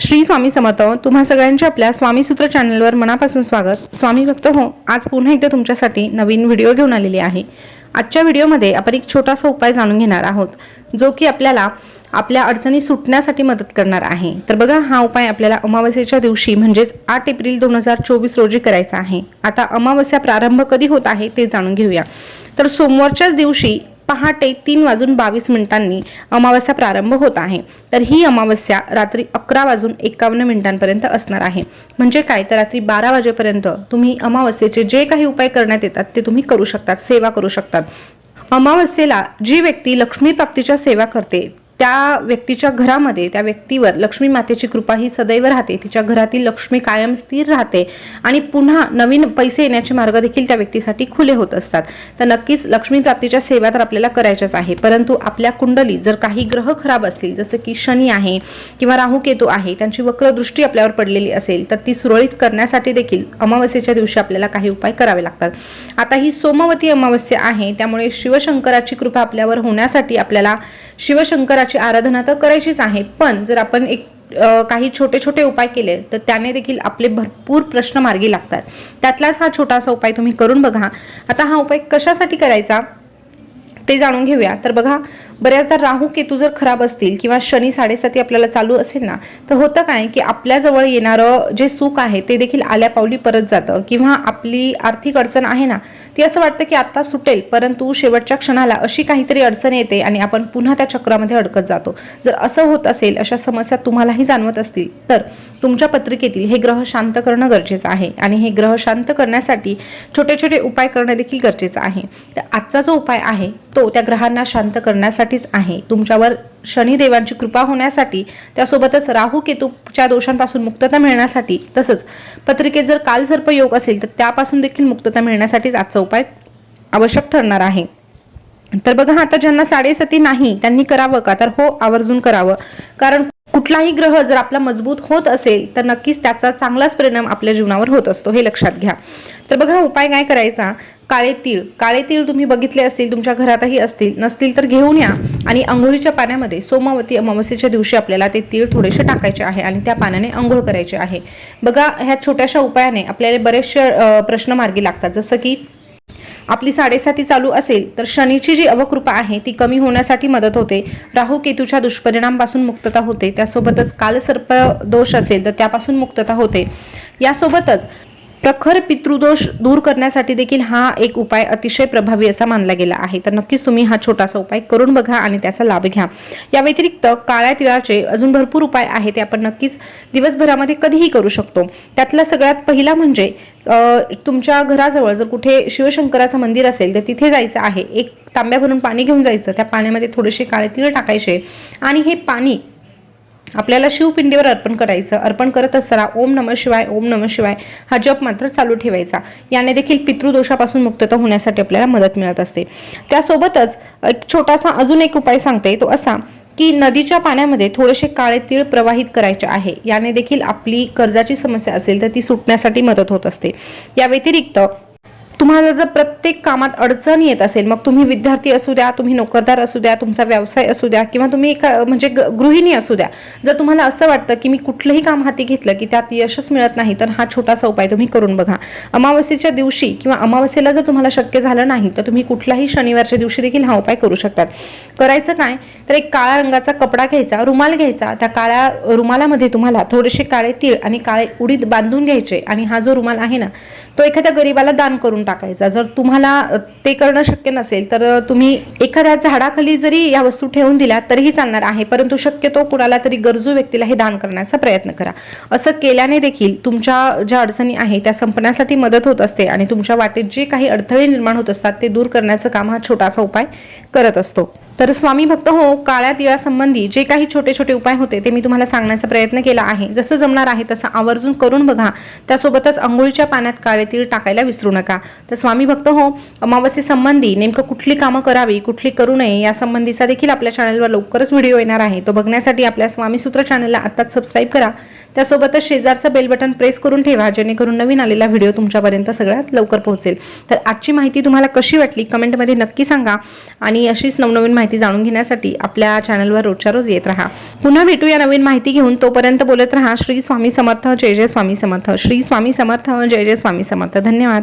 श्री स्वामी समर्थ तुम्हा सगळ्यांचे आपल्या स्वामी सूत्र चॅनलवर मनापासून स्वागत. स्वामी भक्त हो आज पुन्हा एकदा तुमच्यासाठी नवीन व्हिडिओ घेऊन आलेली आहे. आजच्या व्हिडिओमध्ये आपण एक छोटासा उपाय जाणून घेणार आहोत जो की आपल्याला आपल्या अडचणी सुटण्यासाठी मदत करणार आहे. तर बघा हा उपाय आपल्याला अमावस्येच्या दिवशी म्हणजेच आठ एप्रिल दोन हजार चोवीस रोजी करायचा आहे. आता अमावस्या प्रारंभ कधी होत आहे ते जाणून घेऊया. तर सोमवारच्याच दिवशी पहाटे तीन वाजून बावीस मिनिटांनी अमावस्या प्रारंभ होत आहे. तर ही अमावस्या रात्री अकरा वाजून एकावन्न मिनिटांपर्यंत असणार आहे. म्हणजे काय? तर रात्री बारा वाजेपर्यंत तुम्ही अमावस्येचे जे काही उपाय करण्यात येतात ते तुम्ही करू शकतात सेवा करू शकतात. अमावस्येला जी व्यक्ती लक्ष्मी प्राप्तीच्या सेवा करते त्या व्यक्तीच्या घरामध्ये त्या व्यक्तीवर लक्ष्मी मातेची कृपा ही सदैव राहते. तिच्या घरातील लक्ष्मी कायम स्थिर राहते आणि पुन्हा नवीन पैसे येण्याचे मार्ग देखील त्या व्यक्तीसाठी खुले होत असतात. तर नक्कीच लक्ष्मी प्राप्तीच्या सेवा तर आपल्याला करायच्याच आहे. परंतु आपल्या कुंडलीत जर काही ग्रह खराब असतील जसं की शनी आहे किंवा राहू केतू आहे त्यांची वक्रदृष्टी आपल्यावर पडलेली असेल तर ती सुरळीत करण्यासाठी देखील अमावस्येच्या दिवशी आपल्याला काही उपाय करावे लागतात. आता ही सोमवती अमावस्या आहे त्यामुळे शिवशंकराची कृपा आपल्यावर होण्यासाठी आपल्याला शिवशंकरा शिवशंकराची आराधना तर करायचीच आहे. पण जर आपण एक काही छोटे छोटे उपाय केले तर त्याने देखील आपले भरपूर प्रश्न मार्गी लागतात. त्यातलाच हा छोटासा उपाय तुम्ही करून बघा. आता हा उपाय कशासाठी करायचा? ते जाणून घेऊया. तर बघा बऱ्याचदा राहू केतू जर खराब असतील किंवा शनी साडेसाती आपल्याला चालू असेल ना तर होतं काय की आपल्याजवळ येणारं जे सुख आहे ते देखील आल्या पावली परत जातं. किंवा आपली आर्थिक अडचण आहे ना ती असं वाटतं की आता सुटेल परंतु शेवटच्या क्षणाला अशी काहीतरी अडचण येते आणि आपण पुन्हा त्या चक्रामध्ये अडकत जातो. जर असं होत असेल अशा समस्या तुम्हालाही जाणवत असतील तर तुमच्या पत्रिकेतील हे ग्रह शांत करणं गरजेचं आहे आणि हे ग्रह शांत करण्यासाठी छोटे छोटे उपाय करणं देखील गरजेचं आहे. तर आजचा जो उपाय आहे तो त्या ग्रहांना शांत करण्यासाठीच आहे. तुमच्यावर शनिदेवांची कृपा होण्यासाठी त्यासोबतच राहू केतूच्या दोषांपासून मुक्तता मिळण्यासाठी तसंच पत्रिकेत जर कालसर्प योग असेल तर त्यापासून देखील मुक्तता मिळण्यासाठीच आजचा उपाय आवश्यक ठरणार आहे. तर बघा आता ज्यांना साडेसती नाही त्यांनी करावं का? तर हो आवर्जून करावं. कारण कुठलाही ग्रह जर आपला मजबूत होत असेल तर नक्कीच त्याचा चांगलाच परिणाम आपल्या जीवनावर होत असतो हे लक्षात घ्या. तर बघा उपाय काय करायचा? काळे तीळ. काळे तीळ तुम्ही बघितले असतील तुमच्या घरातही असतील. नसतील तर घेऊन या. आणि आंघोळीच्या पाण्यामध्ये सोमावती अमावस्येच्या दिवशी आपल्याला ते तीळ थोडेसे टाकायचे आहे आणि त्या पाण्याने आंघोळ करायचे आहे. बघा ह्या छोट्याशा उपायाने आपल्याला बरेचसे प्रश्न मार्गी लागतात. जसं की आपली साडेसाती चालू असेल तर शनीची जी अवकृपा आहे ती कमी होण्यासाठी मदत होते. राहू केतूच्या दुष्परिणामपासून मुक्तता होते. त्यासोबतच कालसर्प दोष असेल तर त्यापासून मुक्तता होते. यासोबतच प्रखर पितृदोष दूर करण्यासाठी देखील हा एक उपाय अतिशय प्रभावी असा मानला गेला आहे. तर नक्कीच तुम्ही हा छोटासा उपाय करून बघा आणि त्याचा लाभ घ्या. या व्यतिरिक्त काळ्या तिळाचे अजून भरपूर उपाय आहेत ते आपण नक्कीच दिवसभरामध्ये कधीही करू शकतो. त्यातला सगळ्यात पहिला म्हणजे तुमच्या घराजवळ जर कुठे शिवशंकराचं मंदिर असेल तर तिथे जायचं आहे. एक तांब्या भरून पाणी घेऊन जायचं. त्या पाण्यामध्ये थोडेसे काळे तिळ टाकायचे आणि हे पाणी आपल्याला शिवपिंडीवर अर्पण करायचं. अर्पण करत असताना ओम नम शिवाय ओम नम शिवाय हा जप मात्र चालू ठेवायचा. याने देखील पितृदोषापासून मुक्तता होण्यासाठी आपल्याला मदत मिळत असते. त्यासोबतच एक छोटासा अजून एक उपाय सांगते. तो असा की नदीच्या पाण्यामध्ये थोडेसे काळे तीळ प्रवाहित करायचे आहे. याने देखील आपली कर्जाची समस्या असेल तर ती सुटण्यासाठी मदत होत असते. या व्यतिरिक्त तुम्हाला जर प्रत्येक कामात अडचण येत असेल मग तुम्ही विद्यार्थी असू द्या तुम्ही नोकरदार असू द्या तुमचा व्यवसाय असू द्या किंवा तुम्ही एका म्हणजे ग- गृहिणी असू द्या जर तुम्हाला असं वाटतं की मी कुठलंही काम हाती घेतलं की त्यात यशच मिळत नाही तर हा छोटासा उपाय तुम्ही करून बघा. अमावस्येच्या दिवशी किंवा अमावस्येला जर तुम्हाला शक्य झालं नाही तर तुम्ही कुठल्याही शनिवारच्या दिवशी देखील हा उपाय करू शकतात. करायचं काय? तर एक काळ्या रंगाचा कपडा घ्यायचा रुमाल घ्यायचा त्या काळ्या रुमालामध्ये तुम्हाला थोडेसे काळे तीळ आणि काळे उडीद बांधून घ्यायचे आणि हा जो रुमाल आहे ना तो एखाद्या गरीबाला दान करून टाकायचा. जर तुम्हाला ते करणं शक्य नसेल तर तुम्ही एखाद्या झाडाखाली जरी या वस्तू ठेवून दिल्या तरीही चालणार आहे. परंतु शक्यतो कुणाला तरी गरजू व्यक्तीला हे दान करण्याचा प्रयत्न करा. असं केल्याने देखील तुमच्या ज्या अडचणी आहे त्या संपण्यासाठी मदत होत असते आणि तुमच्या वाटेत जे काही अडथळे निर्माण होत असतात ते दूर करण्याचं काम हा छोटासा उपाय करत असतो. तर स्वामी भक्त हो काळ्या तिळासंबंधी जे काही छोटे छोटे उपाय होते ते मी तुम्हाला सांगण्याचा प्रयत्न केला आहे. जसं जमणार आहे तसं आवर्जून करून बघा. त्यासोबतच अंघोळीच्या पाण्यात काळे तीळ टाकायला विसरू नका. तर स्वामी भक्त हो अमावस्येसंबंधी नेमकं कुठली कामं करावी कुठली करू नये या संबंधीचा देखील आपल्या चॅनलवर लवकरच व्हिडिओ येणार आहे. तो बघण्यासाठी आपल्या स्वामी सूत्र चॅनलला आत्ताच सबस्क्राईब करा. त्यासोबतच शेजारचं बेल बटन प्रेस करून ठेवा जेणेकरून नवीन आलेला व्हिडिओ तुमच्यापर्यंत सगळ्यात लवकर पोहोचेल. तर आजची माहिती तुम्हाला कशी वाटली कमेंटमध्ये नक्की सांगा. आणि अशीच नवनवीन माहिती माहिती जाणून घेण्यासाठी आपल्या चॅनलवर रोजच्या रोज येत राहा. पुन्हा भेटूया नवीन माहिती घेऊन. तोपर्यंत बोलत राहा श्री स्वामी समर्थ जय जय स्वामी समर्थ. श्री स्वामी समर्थ जय जय स्वामी समर्थ. धन्यवाद.